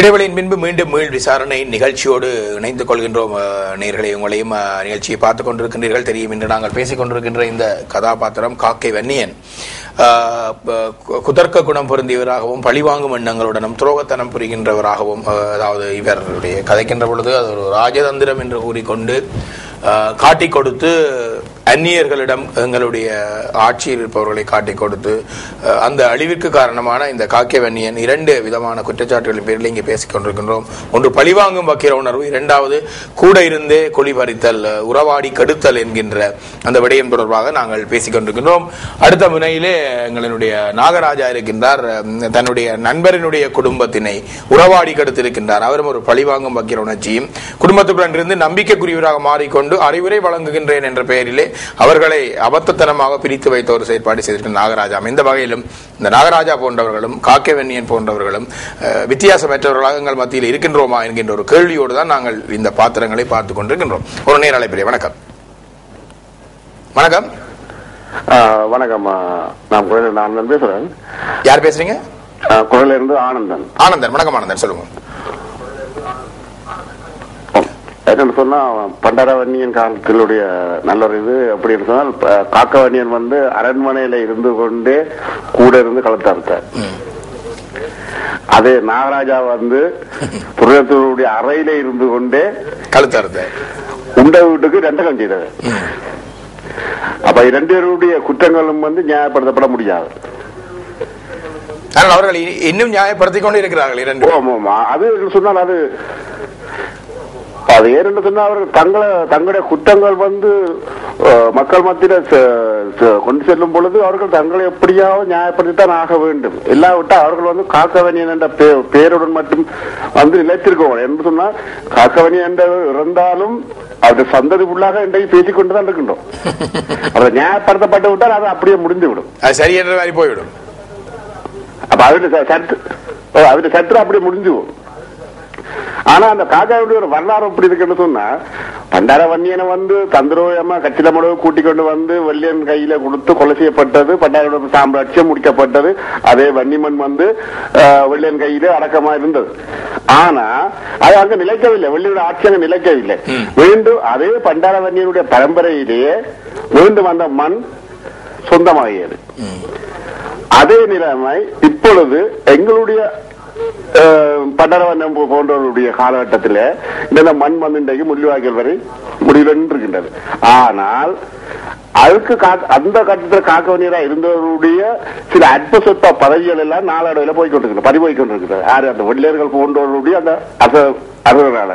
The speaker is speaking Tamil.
இடைவெளியின் பின்பு மீண்டும் மீள் விசாரணை நிகழ்ச்சியோடு இணைந்து கொள்கின்றோம் நேர்களை. உங்களையும் நிகழ்ச்சியை பார்த்துக் கொண்டிருக்கின்றீர்கள். தெரியும் இன்று நாங்கள் பேசிக் கொண்டிருக்கின்ற இந்த கதாபாத்திரம் காக்கை வன்னியன் கு- குதர்க்க குணம் பொருந்தியவராகவும் பழிவாங்கும் எண்ணங்களுடனும் துரோகத்தனம் புரிகின்றவராகவும் அதாவது இவருடைய கதைக்கின்ற பொழுது அது ஒரு ராஜதந்திரம் என்று கூறிக்கொண்டு காட்டி கொடுத்து அந்நியர்களிடம் எங்களுடைய ஆட்சியில் இருப்பவர்களை காட்டிக் கொடுத்து அந்த அழிவிற்கு காரணமான இந்த காக்கியவன்னியன் இரண்டு விதமான குற்றச்சாட்டுகளின் பேரில் இங்கே பேசிக் கொண்டிருக்கின்றோம். ஒன்று பழிவாங்கும் வக்கிர உணர்வு இரண்டாவது கூட இருந்தே கொடி பறித்தல் உறவாடி கெடுத்தல் என்கின்ற அந்த விடயம் தொடர்பாக நாங்கள் பேசிக் கொண்டிருக்கின்றோம். அடுத்த முனையிலே எங்களுடைய நாகராஜா இருக்கின்றார். தன்னுடைய நண்பரினுடைய குடும்பத்தினை உறவாடி கெடுத்திருக்கின்றார். அவரும் ஒரு பழிவாங்கும் வக்கிர உணர்ச்சியும் குடும்பத்துடன் இருந்து நம்பிக்கைக்குரியவராக மாறிக்கொண்டு அறிவுரை வழங்குகின்றேன் என்ற பெயரிலே அவர்களை அபத்தத்தனமாக பிரித்து வைத்த ஒரு செயற்பாடு செய்திருக்கிற நாகராஜா இந்த வகையிலும் இந்த நாகராஜா போன்றவர்களும் காக்கை வெண்ணியன் போன்றவர்களும் வித்தியாசமற்றவர்களாக எங்கள் மத்தியில் இருக்கின்றோமா என்கின்ற ஒரு கேள்வியோடு தான் நாங்கள் இந்த பாத்திரங்களை பார்த்துக் கொண்டிருக்கின்றோம். ஒரு நேர அழைப்பிலே வணக்கம். வணக்கம். வணக்கம் நான் ஆனந்தன் பேசுறேன். யார் பேசுறீங்க? இருந்து ஆனந்தன். ஆனந்தன் வணக்கம் ஆனந்தன் சொல்லுங்க. என்னன்னு சொன்னா பண்டாரவன்னியன் காலத்திலுடைய நல்ல ஒரு இது அப்படின்னு சொன்னால் காக்கவன்னியன் வந்து அரண்மனையில இருந்து கொண்டே கூட இருந்து களத்தார்த்தார் அதே நாகராஜா வந்து புரதத்தினுடைய அறையில இருந்து கொண்டே கழுத்தறுத்த உண்ட வீட்டுக்கு ரெண்டகம் செய்தவர். அப்ப இரண்டு பேருடைய குற்றங்களும் வந்து நியாயப்படுத்தப்பட முடியாது. ஆனால் அவர்கள் இன்னும் நியாயப்படுத்திக் கொண்டு இருக்கிறார்கள் இரண்டு அது சொன்னால் அது அது ஏன்னு சொன்னா அவர்கள் தங்களை தங்களுடைய குற்றங்கள் வந்து மக்கள் மத்தியில கொண்டு செல்லும் பொழுது அவர்கள் தங்களை எப்படியாவது நியாயப்படுத்தித்தான் ஆக வேண்டும். இல்லாவிட்டா அவர்கள் வந்து காக்கவனியன் என்ற பே- பெயருடன் மட்டும் வந்து நிலைத்திருக்கணும் என்று சொன்னா காக்கவனியன் என்ற இறந்தாலும் அவருடைய சந்ததி உள்ளாக இன்றைக்கு பேசிக் கொண்டுதான் இருக்கின்றோம். அவர் நியாயப்படுத்தப்பட்டு விட்டால் அது அப்படியே முடிந்து விடும் அது சரி என்ற மாதிரி போய்விடும். அப்ப அவருடைய சற்று அவருடைய சற்று அப்படியே முடிஞ்சு போகும் ஆனா அந்த காக்காவுடைய ஒரு வரலாறு எப்படி இருக்குன்னு சொன்னா பண்டார வன்னியனை வந்து தந்திரோயமா கச்சில முடவு கூட்டிக் கொண்டு வந்து வெள்ளியன் கையில கொடுத்து கொலை செய்யப்பட்டது பண்டாரோட சாம்ராட்சியம் முடிக்கப்பட்டது. அதே வன்னிமன் வந்து வெள்ளியன் கையில அடக்கமா இருந்தது. ஆனா அது அங்க நிலைக்கவில்லை. வெள்ளியோட ஆட்சி அங்க நிலைக்கவில்லை. மீண்டும் அதே பண்டார வன்னியனுடைய பரம்பரையிலேயே மீண்டும் அந்த மண் சொந்தமாகியது. அதே நிலைமை இப்பொழுது எங்களுடைய பண்டரவண்ணம் போன்றவருடைய காலகட்டத்தில் இந்த மண் வந்து முள்ளிவாய்க்கல் வரை முடிவில் இருக்கின்றது ஆனால் அதுக்கு கா- அந்த கட்டத்தில் காக்க வேண்டியதா இருந்தவருடைய சில அற்ப சொற்ப பதவிகள் எல்லாம் நாளடைவில் போய்கொண்டிருக்கிறது பறி போய்கொண்டிருக்கிறது யாரு அந்த வெள்ளையர்கள் போன்றவருடைய அந்த அச அறுவரால